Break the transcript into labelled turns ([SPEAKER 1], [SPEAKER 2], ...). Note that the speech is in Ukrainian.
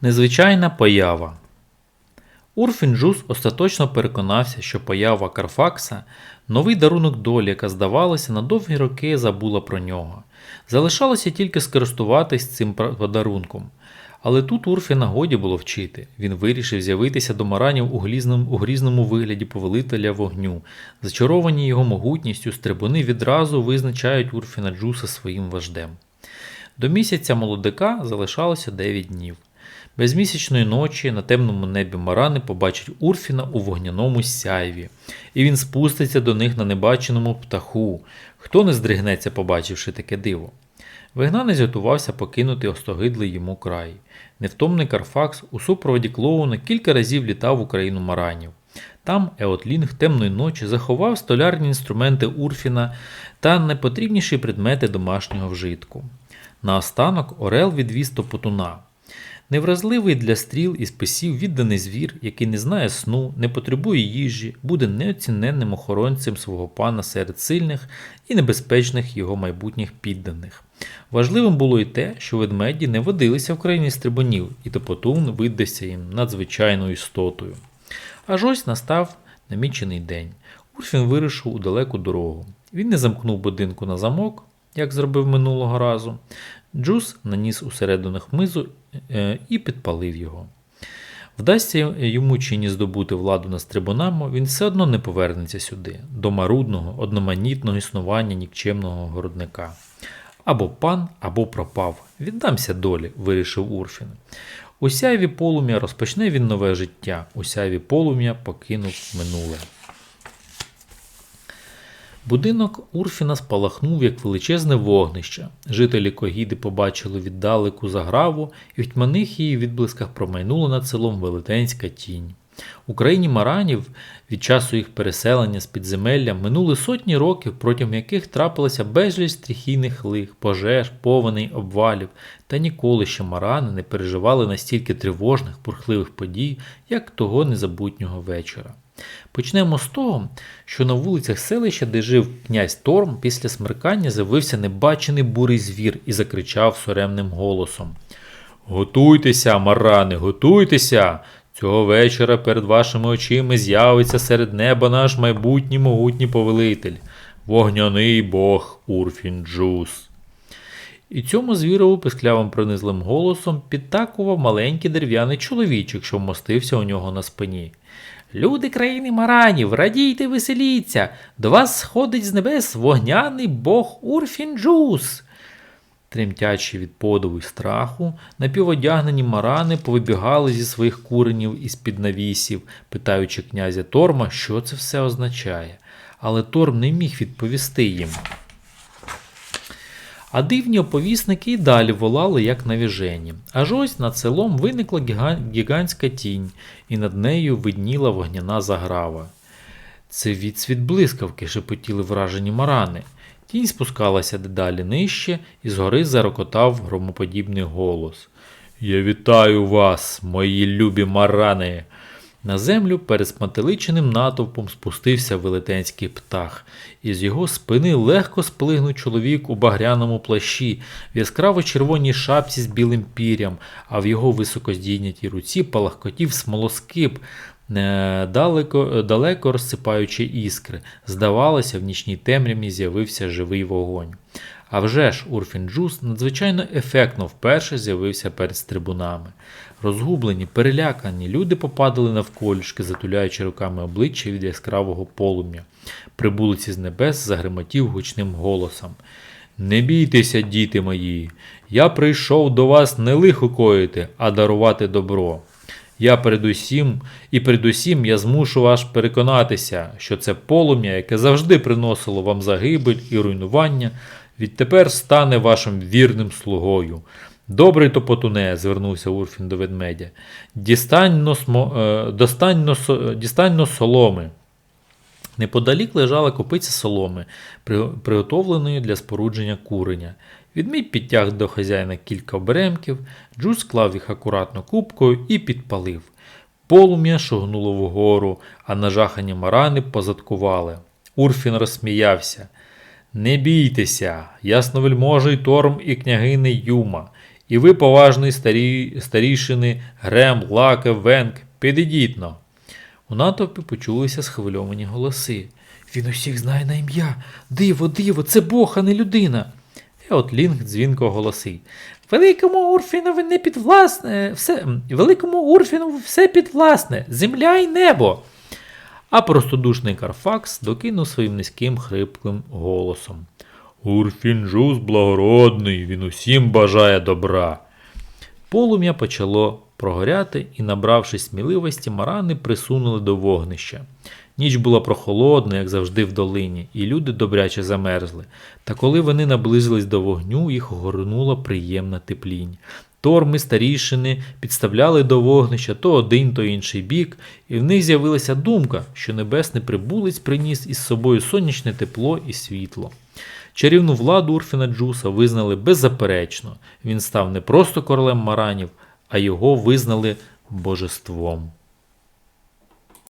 [SPEAKER 1] Незвичайна поява. Урфін Джус остаточно переконався, що поява Карфакса новий дарунок долі, яка, здавалося, на довгі роки забула про нього. Залишалося тільки скористуватись цим подарунком. Але тут Урфіна годі було вчити. Він вирішив з'явитися до маранів у грізному, у грізному вигляді повелителя вогню. Зачаровані його могутністю, стрибуни відразу визначають Урфіна Джуса своїм вождем. До місяця молодика залишалося 9 днів. Безмісячної ночі на темному небі Марани побачать Урфіна у вогняному сяйві, і він спуститься до них на небаченому птаху. Хто не здригнеться, побачивши таке диво? Вигнанець готувався покинути остогидлий йому край. Невтомний Карфакс у супроводі клоуна кілька разів літав у країну маранів. Там Еотлінг темної ночі заховав столярні інструменти Урфіна та найпотрібніші предмети домашнього вжитку. Наостанок Орел відвіз топотуна. Невразливий для стріл і списів відданий звір, який не знає сну, не потребує їжі, буде неоціненним охоронцем свого пана серед сильних і небезпечних його майбутніх підданих. Важливим було й те, що ведмеді не водилися в країні стрибунів, і топотун видався їм надзвичайною істотою. Аж ось настав намічений день. Урфін вирушив у далеку дорогу. Він не замкнув будинку на замок, як зробив минулого разу. Джус наніс усередину хмизу е, і підпалив його. Вдасться йому чи ні здобути владу над стрибунами, він все одно не повернеться сюди, до марудного, одноманітного існування нікчемного городника. Або пан, або пропав. Віддамся долі, вирішив Урфін. У сяйві полум'я розпочне він нове життя, у сяйві полум'я покинув минуле. Будинок Урфіна спалахнув як величезне вогнище. Жителі Когіди побачили віддалеку заграву, і в тьманих її відблисках промайнула над селом велетенська тінь. У країні маранів від часу їх переселення з підземелля минули сотні років, протягом яких трапилося безліч стихійних лих, пожеж, повеней, обвалів, та ніколи ще марани не переживали настільки тривожних, бурхливих подій, як того незабутнього вечора. Почнемо з того, що на вулицях селища, де жив князь Торм, після смеркання з'явився небачений бурий звір і закричав соремним голосом: Готуйтеся, марани, готуйтеся! Цього вечора перед вашими очима з'явиться серед неба наш майбутній могутній повелитель, вогняний бог Урфінджус. І цьому звірову писклявим пронизлим голосом підтакував маленький дерев'яний чоловічок, що вмостився у нього на спині. Люди країни Маранів, радійте, веселіться! До вас сходить з небес вогняний бог Урфінджус. Тремтячи від подиву й страху, напіводягнені марани повибігали зі своїх куренів із під навісів, питаючи князя Торма, що це все означає. Але Торм не міг відповісти їм. А дивні оповісники і далі волали, як навіжені. Аж ось над селом виникла гігантська тінь, і над нею видніла вогняна заграва. Це відсвіт блискавки, шепотіли вражені марани. Тінь спускалася дедалі нижче, і згори зарокотав громоподібний голос. Я вітаю вас, мої любі марани. На землю перед спантеличеним натовпом спустився велетенський птах, і з його спини легко сплигнув чоловік у багряному плащі, в яскраво червоній шапці з білим пір'ям, а в його високо здійнятій руці палахкотів смолоскип, далеко, далеко розсипаючи іскри. Здавалося, в нічній темряві з'явився живий вогонь. А вже ж Урфін Джус надзвичайно ефектно вперше з'явився перед трибунами. Розгублені, перелякані, люди попадали навколішки, затуляючи руками обличчя від яскравого полум'я. Прибулиці з небес загримотів гучним голосом. Не бійтеся, діти мої, я прийшов до вас не лихо коїти, а дарувати добро. Я передусім і передусім я змушу вас переконатися, що це полум'я, яке завжди приносило вам загибель і руйнування, відтепер стане вашим вірним слугою. Добрий топотуне, звернувся Урфін до ведмедя. Дістань но, смо, е, достань но, со- дістань но соломи. Неподалік лежала копиця соломи, приготовленої для спорудження куреня. Відмідь підтяг до хазяїна кілька оберемків, Джус склав їх акуратно кубкою і підпалив. Полум'я шогнуло вгору, а нажахані марани позадкували. Урфін розсміявся. Не бійтеся, ясновельможий Торм і княгини Юма. І ви, поважний старі, старішини Грем, Лаке, Венк, підійдіть но. У натовпі почулися схвильовані голоси. Він усіх знає на ім'я. Диво, диво, це Бог, а не людина. І от Лінг дзвінко оголосив. Великому Урфінові не підвласне, все, великому Урфінову все підвласне, земля і небо. А простодушний Карфакс докинув своїм низьким хриплим голосом. Урфінжус благородний, він усім бажає добра. Полум'я почало прогоряти, і, набравши сміливості, марани присунули до вогнища. Ніч була прохолодна, як завжди в долині, і люди добряче замерзли. Та коли вони наблизились до вогню, їх огорнула приємна теплінь. Торми старішини підставляли до вогнища то один, то інший бік, і в них з'явилася думка, що небесний прибулець приніс із собою сонячне тепло і світло. Чарівну владу Урфіна Джуса визнали беззаперечно. Він став не просто королем маранів, а його визнали божеством.